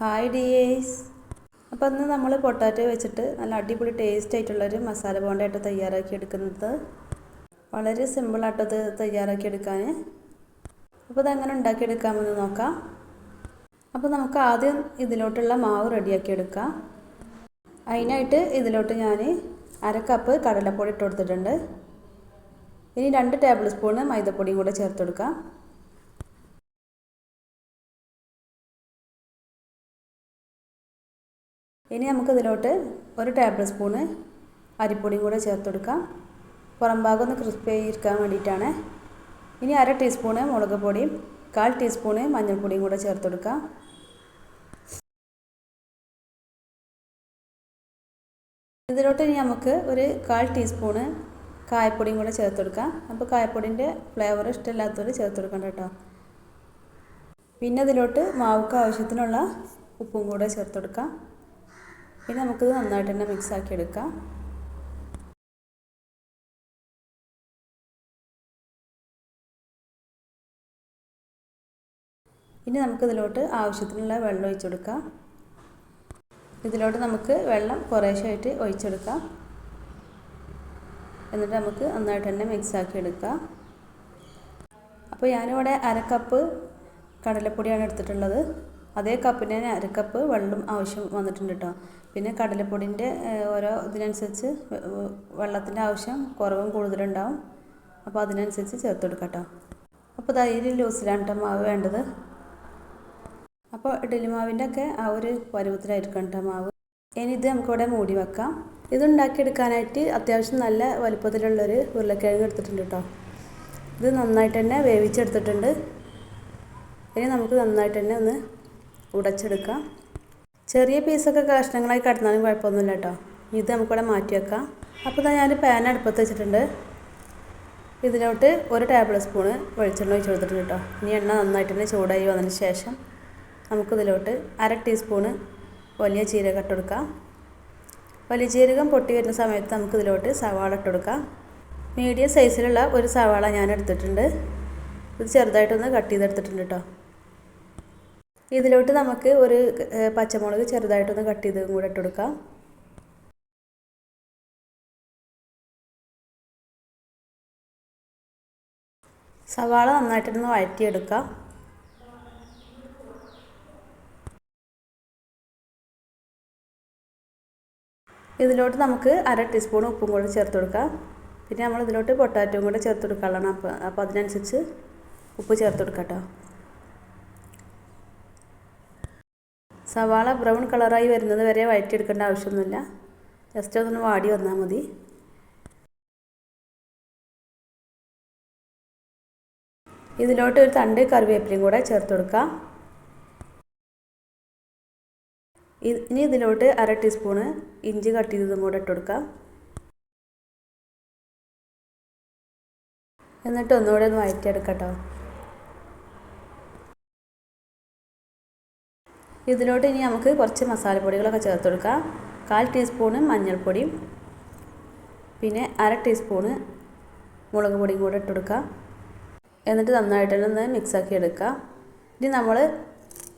Hi ഡിയേസ് അപ്പോൾ ഇന്ന് നമ്മൾ പൊട്ടാറ്റോ വെച്ചിട്ട് നല്ല അടിപൊളി ടേസ്റ്റ് ആയിട്ടുള്ളൊരു മസാല ബോണ്ടായിട്ട് തയ്യാറാക്കി എടുക്കുന്നത്. വളരെ സിമ്പിളായിട്ടത് തയ്യാറാക്കി എടുക്കാൻ അപ്പോൾ ഇതെങ്ങനെ ഉണ്ടാക്കിയെടുക്കാമെന്ന് നോക്കാം. അപ്പോൾ നമുക്ക് ആദ്യം ഇതിലോട്ടുള്ള മാവ് റെഡിയാക്കി എടുക്കാം. അതിനായിട്ട് ഇതിലോട്ട് ഞാൻ അര കപ്പ് കടലപ്പൊടി ഇട്ട് കൊടുത്തിട്ടുണ്ട്. ഇനി രണ്ട് ടേബിൾ സ്പൂണ് മൈദപ്പൊടിയും കൂടെ ചേർത്ത് കൊടുക്കാം. ഇനി നമുക്ക് ഇതിലോട്ട് ഒരു ടേബിൾ സ്പൂണ് അരിപ്പൊടിയും കൂടെ ചേർത്ത് കൊടുക്കാം പുറം ഭാഗം ഒന്ന് ക്രിസ്പി ഇരിക്കാൻ വേണ്ടിയിട്ടാണ്. ഇനി അര ടീസ്പൂണ് മുളക് പൊടിയും കാൽ ടീസ്പൂണ് മഞ്ഞൾപ്പൊടിയും കൂടെ ചേർത്ത് കൊടുക്കാം ഇതിലോട്ട് ഇനി നമുക്ക് ഒരു കാൽ ടീസ്പൂണ് കായപ്പൊടിയും കൂടെ ചേർത്ത് കൊടുക്കാം അപ്പോൾ കായപ്പൊടിന്റെ ഫ്ലേവർ ഇഷ്ടമില്ലാത്തവർ ചേർത്ത് കൊടുക്കണ്ട കേട്ടോ. പിന്നെ ഇതിലോട്ട് മാവുക്ക് ആവശ്യത്തിനുള്ള ഉപ്പും കൂടെ ചേർത്ത് കൊടുക്കാം ഇനി നമുക്കിത് നന്നായിട്ട് തന്നെ മിക്സ് ആക്കി എടുക്കാം. ഇനി നമുക്കിതിലോട്ട് ആവശ്യത്തിനുള്ള വെള്ളം ഒഴിച്ചു കൊടുക്കാം. ഇതിലോട്ട് നമുക്ക് വെള്ളം കുറേശ്ശായിട്ട് ഒഴിച്ചെടുക്കാം. എന്നിട്ട് നമുക്ക് നന്നായിട്ട് തന്നെ മിക്സ് ആക്കി എടുക്കാം. അപ്പോൾ ഞാനിവിടെ അരക്കപ്പ് കപ്പ് കടലപ്പൊടിയാണ് എടുത്തിട്ടുള്ളത്. അതേ കപ്പിന് തന്നെ അര കപ്പ് വെള്ളം ആവശ്യം വന്നിട്ടുണ്ട് കേട്ടോ പിന്നെ കടലപ്പൊടിന്റെ ഓരോ ഇതിനനുസരിച്ച് വെള്ളത്തിന്റെ ആവശ്യം കുറവും കൂടുതലുണ്ടാവും. അപ്പോൾ അതിനനുസരിച്ച് ചേർത്ത് കൊടുക്കാം കേട്ടോ അപ്പോൾ തൈര് ലൂസിലാണ് കേട്ടോ മാവ് വേണ്ടത്. അപ്പോൾ ഇഡലി മാവിന്റെ ഒക്കെ ആ ഒരു പരുവത്തിലായിരിക്കും കേട്ടോ മാവ്. ഇനി ഇത് നമുക്കിവിടെ മൂടി വെക്കാം. ഇതുണ്ടാക്കിയെടുക്കാനായിട്ട് അത്യാവശ്യം നല്ല വലുപ്പത്തിലുള്ളൊരു ഉരുളക്കിഴങ്ങ് എടുത്തിട്ടുണ്ട് കേട്ടോ ഇത് നന്നായിട്ട് തന്നെ വേവിച്ചെടുത്തിട്ടുണ്ട്. ഇനി നമുക്ക് നന്നായിട്ട് തന്നെ ഒന്ന് ഉടച്ചെടുക്കാം. ചെറിയ പീസൊക്കെ കഷ്ണങ്ങളായി കടന്നാലും കുഴപ്പമൊന്നുമില്ല കേട്ടോ. ഇത് നമുക്കിവിടെ മാറ്റി വെക്കാം. അപ്പോൾ ഞാൻ പാൻ അടുപ്പത്ത് വെച്ചിട്ടുണ്ട്. ഇതിലോട്ട് ഒരു ടേബിൾ സ്പൂണ് വെളിച്ചെണ്ണ ഒഴിച്ച് കൊടുത്തിട്ടുണ്ട് കേട്ടോ. ഇനി എണ്ണ നന്നായിട്ട് തന്നെ ചൂടായി വന്നതിന് ശേഷം നമുക്കിതിലോട്ട് അര ടീസ്പൂണ് വലിയ ജീരകം ഇട്ട് കൊടുക്കാം. വലിയ ജീരകം പൊട്ടി വരുന്ന സമയത്ത് നമുക്കിതിലോട്ട് സവാള ഇട്ട് കൊടുക്കാം. മീഡിയം സൈസിലുള്ള ഒരു സവാള ഞാൻ എടുത്തിട്ടുണ്ട്. ഇത് ചെറുതായിട്ടൊന്ന് കട്ട് ചെയ്തെടുത്തിട്ടുണ്ട് കേട്ടോ. ഇതിലോട്ട് നമുക്ക് ഒരു പച്ചമുളക് ചെറുതായിട്ടൊന്ന് കട്ട് ചെയ്തും കൂടെ ഇട്ട് കൊടുക്കാം. സവാള നന്നായിട്ടൊന്ന് വഴറ്റിയെടുക്കാം. ഇതിലോട്ട് നമുക്ക് അര ടീസ്പൂൺ ഉപ്പും കൂടെ ചേർത്ത് കൊടുക്കാം. പിന്നെ നമ്മൾ ഇതിലോട്ട് പൊട്ടാറ്റോയും കൂടെ ചേർത്ത് കൊടുക്കാനുള്ളതാണ്. അപ്പോൾ അപ്പോൾ അതിനനുസരിച്ച് ഉപ്പ് ചേർത്ത് കൊടുക്കാം കേട്ടോ. സവാള ബ്രൗൺ കളറായി വരുന്നത് വരെ വഴറ്റിയെടുക്കേണ്ട ആവശ്യമൊന്നുമില്ല. ജസ്റ്റ് ഒന്ന് വാടി വന്നാൽ മതി. ഇതിലോട്ട് ഒരു തണ്ട് കറിവേപ്പിലയും കൂടെ ചേർത്ത് കൊടുക്കാം. ഇനി ഇതിലോട്ട് അര ടീസ്പൂണ് ഇഞ്ചി കട്ട് ചെയ്തതും കൂടെ ഇട്ട് കൊടുക്കാം. എന്നിട്ട് ഒന്നുകൂടെ ഒന്ന് വഴറ്റിയെടുക്കാം കേട്ടോ. ഇതിലോട്ട് ഇനി നമുക്ക് കുറച്ച് മസാലപ്പൊടികളൊക്കെ ചേർത്ത് കൊടുക്കാം. കാൽ ടീസ്പൂണ് മഞ്ഞൾപ്പൊടിയും പിന്നെ അര ടീസ്പൂണ് മുളക് പൊടിയും കൂടെ ഇട്ട് കൊടുക്കുക എന്നിട്ട് നന്നായിട്ടൊന്ന് മിക്സാക്കി എടുക്കാം. ഇനി നമ്മൾ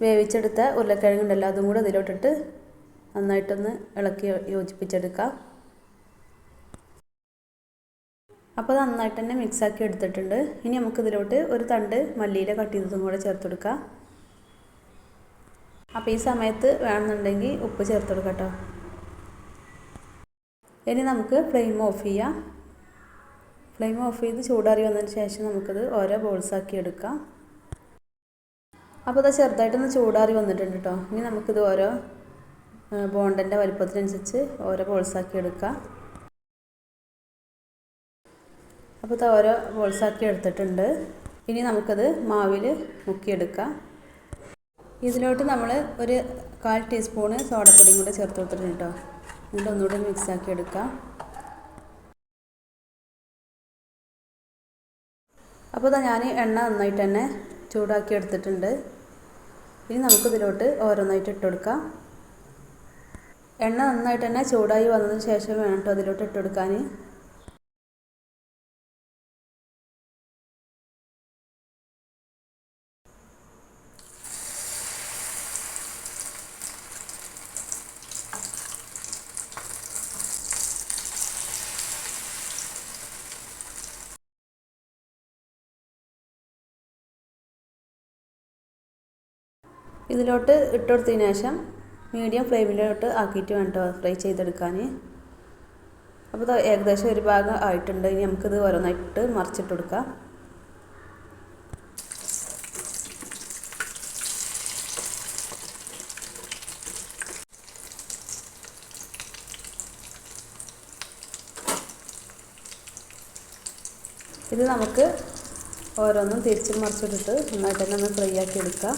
വേവിച്ചെടുത്ത ഉരുളക്കിഴങ്ങുണ്ടല്ലോ അതും കൂടെ ഇതിലോട്ടിട്ട് നന്നായിട്ടൊന്ന് ഇളക്കി യോജിപ്പിച്ചെടുക്കാം. അപ്പോൾ നന്നായിട്ട് തന്നെ മിക്സാക്കി എടുത്തിട്ടുണ്ട്. ഇനി നമുക്കിതിലോട്ട് ഒരു തണ്ട് മല്ലിയില കട്ട് ചെയ്തതും കൂടെ ചേർത്ത് കൊടുക്കാം. അപ്പോൾ ഈ സമയത്ത് വേണമെന്നുണ്ടെങ്കിൽ ഉപ്പ് ചേർത്ത് കൊടുക്കാം കേട്ടോ. ഇനി നമുക്ക് ഫ്ലെയിം ഓഫ് ചെയ്യാം. ഫ്ലെയിം ഓഫ് ചെയ്ത് ചൂടാറി വന്നതിന് ശേഷം നമുക്കത് ഓരോ ബോൾസാക്കി എടുക്കാം. അപ്പോൾ അത് ചെറുതായിട്ടൊന്ന് ചൂടാറി വന്നിട്ടുണ്ട് കേട്ടോ. ഇനി നമുക്കിത് ഓരോ ബോണ്ടന്റെ വലിപ്പത്തിനനുസരിച്ച് ഓരോ ബോൾസാക്കി എടുക്കാം. അപ്പോൾ ഇത് ഓരോ ബോൾസാക്കി എടുത്തിട്ടുണ്ട്. ഇനി നമുക്കത് മാവിൽ മുക്കിയെടുക്കാം. ഇതിലോട്ട് നമ്മൾ ഒരു കാൽ ടീസ്പൂണ് സോഡപ്പൊടിയും കൂടെ ചേർത്ത് കൊടുത്തിട്ടുണ്ട് കേട്ടോ എന്നിട്ട് ഒന്നുകൂടി മിക്സാക്കി എടുക്കാം. അപ്പോൾ ഞാൻ എണ്ണ നന്നായിട്ട് തന്നെ ചൂടാക്കി എടുത്തിട്ടുണ്ട്. ഇനി നമുക്കിതിലോട്ട് ഓരോന്നായിട്ട് ഇട്ട് കൊടുക്കാം. എണ്ണ നന്നായിട്ട് തന്നെ ചൂടായി വന്നതിന് ശേഷം വേണം കേട്ടോ അതിലോട്ട് ഇട്ട് കൊടുക്കാൻ ഇതിലോട്ട് ഇട്ട് കൊടുത്തതിന് ശേഷം മീഡിയം ഫ്ലെയിമിലോട്ട് ആക്കിയിട്ട് വേണം കേട്ടോ ഫ്രൈ ചെയ്തെടുക്കാൻ. അപ്പോൾ ഏകദേശം ഒരു ഭാഗം ആയിട്ടുണ്ട്. ഇനി നമുക്കിത് ഓരോന്നായിട്ട് മറിച്ചിട്ട് കൊടുക്കാം. ഇത് നമുക്ക് ഓരോന്നും തിരിച്ചും മറിച്ചിട്ടിട്ട് നന്നായിട്ട് തന്നെ ഒന്ന് ഫ്രൈ ആക്കി എടുക്കാം.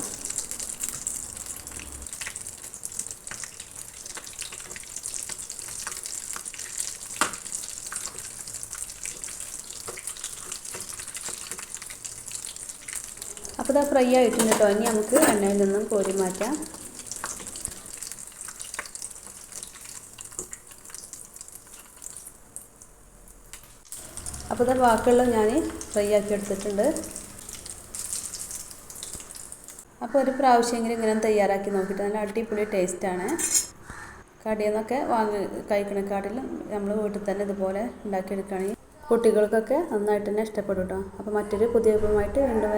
അപ്പോൾ ഇതാ ഫ്രൈ ആയിട്ടുണ്ട് കേട്ടോ. ഇനി നമുക്ക് എണ്ണയിൽ നിന്നും കോരി മാറ്റാം. അപ്പോൾ ഇതാ ബാക്കിയുള്ള ഞാൻ ഫ്രൈ ആക്കി എടുത്തിട്ടുണ്ട്. അപ്പോൾ ഒരു പ്രാവശ്യമെങ്കിലും ഇങ്ങനെ തയ്യാറാക്കി നോക്കിയിട്ട് നല്ല അടിപൊളി ടേസ്റ്റാണ് കടയിൽ നിന്നൊക്കെ വാങ്ങി കഴിക്കണേക്കാട്ടിലും നമ്മൾ വീട്ടിൽ തന്നെ ഇതുപോലെ ഉണ്ടാക്കിയെടുക്കുകയാണെങ്കിൽ കുട്ടികൾക്കൊക്കെ നന്നായിട്ട് തന്നെ ഇഷ്ടപ്പെടും കേട്ടോ. അപ്പോൾ മറ്റൊരു പുതിയ വിഭവമായിട്ട് വീണ്ടും